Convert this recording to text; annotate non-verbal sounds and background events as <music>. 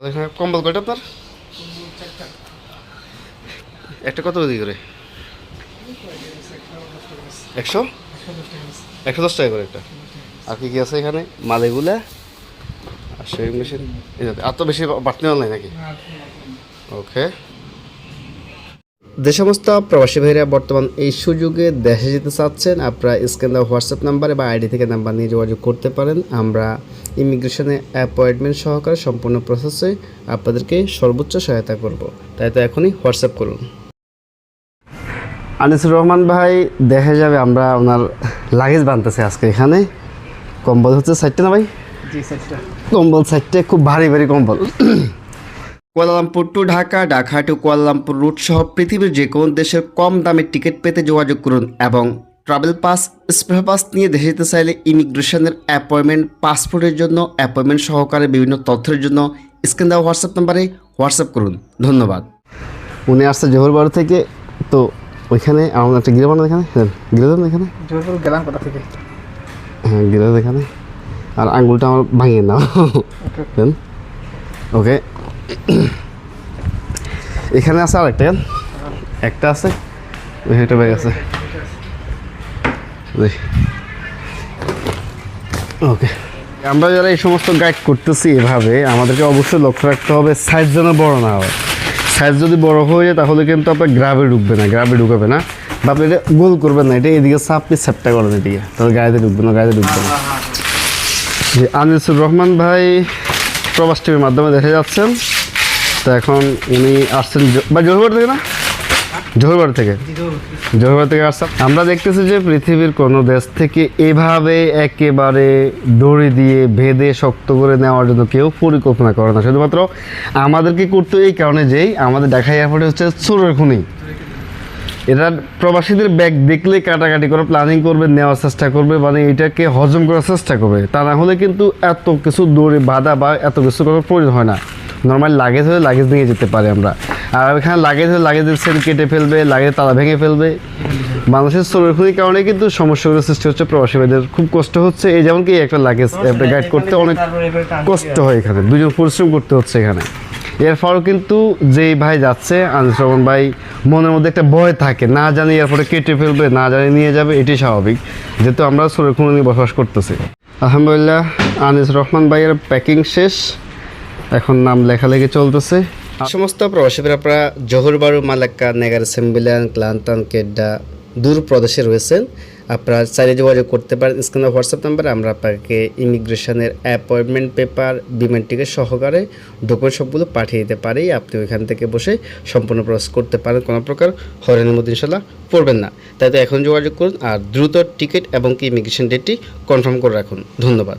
কম্বল কয়টা আপনার একটা কত দিকে করে? একশো? একশো দশ টাকা করে একটা। আর কি কি আছে এখানে? মালেগুলা আর সুইং মেশিন আর তো বেশি বাড়তি মাল নাই নাকি? ওকে যে সমস্ত প্রবাসী ভাইরা বর্তমান এই সুযোগে দেশে যেতে চাচ্ছেন আপনারা স্ক্যান দেওয়া হোয়াটসঅ্যাপ নাম্বারে বা আইডি থেকে নাম্বার নিয়ে যোগাযোগ করতে পারেন। আমরা ইমিগ্রেশনে অ্যাপয়েন্টমেন্ট সহকারে সম্পূর্ণ প্রসেসে আপনাদেরকে সর্বোচ্চ সহায়তা করব। তাই তো এখনই হোয়াটসঅ্যাপ করুন। আনিসুর রহমান ভাই দেখা যাবে আমরা ওনার লাগেজ বানতেছে আজকে এখানে। কম্বল হচ্ছে সাইডটা না ভাই? জি কম্বল সাইডটা খুব ভারী ভারী কম্বল। Kuala Lumpur to Dhaka Dhaka to Kuala Lumpur route সহ পৃথিবীর যে কোনো দেশের কম দামে টিকিট পেতে যোগাযোগ করুন এবং ট্রাভেল পাস স্পেশাল পাস নিয়ে দেশে যেতে চাইলে ইমিগ্রেশনের অ্যাপয়েন্টমেন্ট পাসপোর্টের জন্য অ্যাপয়েন্টমেন্ট সহকারে বিভিন্ন তথ্যের জন্য স্ক্রিন দেওয়া হোয়াটসঅ্যাপ নাম্বারে হোয়াটসঅ্যাপ করুন। ধন্যবাদ। উনি আসছে জোহরবাড়ি থেকে তো ওইখানে আমার একটা গিরে বানানো এখানে গিরে দেন এখানে? গেলাম কোথা থেকে? হ্যাঁ গিরে এখানে। আর আঙ্গুলটা আমার ভাঙিয়ে নাও। ওকে <coughs> এখানে আছে আর একটা একটা আছে? একটা ব্যাগ আছে। ওকে। আমরা যারা এই সমস্ত গাইড করতেছি এভাবে, আমাদেরকে অবশ্যই লক্ষ্য রাখতে হবে সাইজ যেন বড় না হয়। সাইজ যদি বড় হয়ে যায়, তাহলে কিন্তু আপনার গ্রাবে ঢুকবে না গ্রাবে ঢুকাবে না। বা আপনি এটা গোল করবেন না, এটা এদিকে চাপনি স্যাপটা করেন এদিকে। তাহলে গাড়িতে ঢুকবে না গাড়িতে ঢুকবে না। আনিসুর রহমান ভাই প্রবাস টিভির মাধ্যমে দেখে যাচ্ছেন তো এখন উনি আসছেন বা জোহরবাড়ি থেকে না? জোহরবাড়ি থেকে? জোহরবাড়ি থেকে আসছেন। আমরা দেখতেছি যে পৃথিবীর কোনো দেশ থেকে এভাবে একেবারে দড়ি দিয়ে ভেদে শক্ত করে নেওয়ার জন্য কেউ পরিকল্পনা করে না। শুধুমাত্র আমাদেরকে করতে এই কারণে যেই আমাদের ঢাকা এয়ারপোর্টে হচ্ছে চোরের খুনি। এরা প্রবাসীদের ব্যাগ দেখলে কাটাকাটি করে প্ল্যানিং করবে, নেওয়ার চেষ্টা করবে মানে এটাকে হজম করার চেষ্টা করবে। তা না হলে কিন্তু এত কিছু দৌড়ে বাধা বা এত কিছু করার প্রয়োজন হয় না। নর্মাল লাগেজ হলে লাগেজ নিয়ে যেতে পারি আমরা। আর এখানে লাগেজ হলে লাগেজের সেল কেটে ফেলবে লাগেজ তালা ভেঙে ফেলবে। মানুষের শ্রমিক কারণে কিন্তু সমস্যাগুলো সৃষ্টি হচ্ছে প্রবাসীদের খুব কষ্ট হচ্ছে। এই যেমন কি একটা লাগেজ গাইড করতে অনেক কষ্ট হয় এখানে দুজন পরিশ্রম করতে হচ্ছে এখানে। এর ফলে কিন্তু যেই ভাই যাচ্ছে আনিস রহমান ভাই মনের মধ্যে একটা ভয় থাকে না জানি এরপরে কেটে ফেলবে না জানি নিয়ে যাবে এটি স্বাভাবিক। যেহেতু আমরা সুরক্ষণ নিয়ে বসবাস করতেছি। আলহামদুলিল্লাহ আনিস রহমান ভাইয়ের প্যাকিং শেষ। এখন নাম লেখা লেখালেখি চলতেছে। সমস্ত প্রবাসীরা আপনারা জোহরবাড়ু মালাক্কা, নেগার সেম্বিলান ক্লান্তান, কেড্ডা দূর প্রদেশে রয়েছেন। আপনারা চাইলে যোগাযোগ করতে পারেন, স্ক্রিনে হোয়াটসঅ্যাপ নাম্বারে আমরা আপনাকে ইমিগ্রেশনের অ্যাপয়েন্টমেন্ট পেপার, বিমান টিকিট সহকারে ডকুমেন্ট সবগুলো পাঠিয়ে দিতে পারি। আপনি ওইখান থেকে বসে সম্পূর্ণ প্রসেস করতে পারেন, কোনো প্রকার হয়রানির মধ্যে ইনশাল্লাহ পড়বেন না। তাই তো এখন যোগাযোগ করুন আর দ্রুত টিকিট এবং কি ইমিগ্রেশন ডেটটি কনফার্ম করে রাখুন। ধন্যবাদ।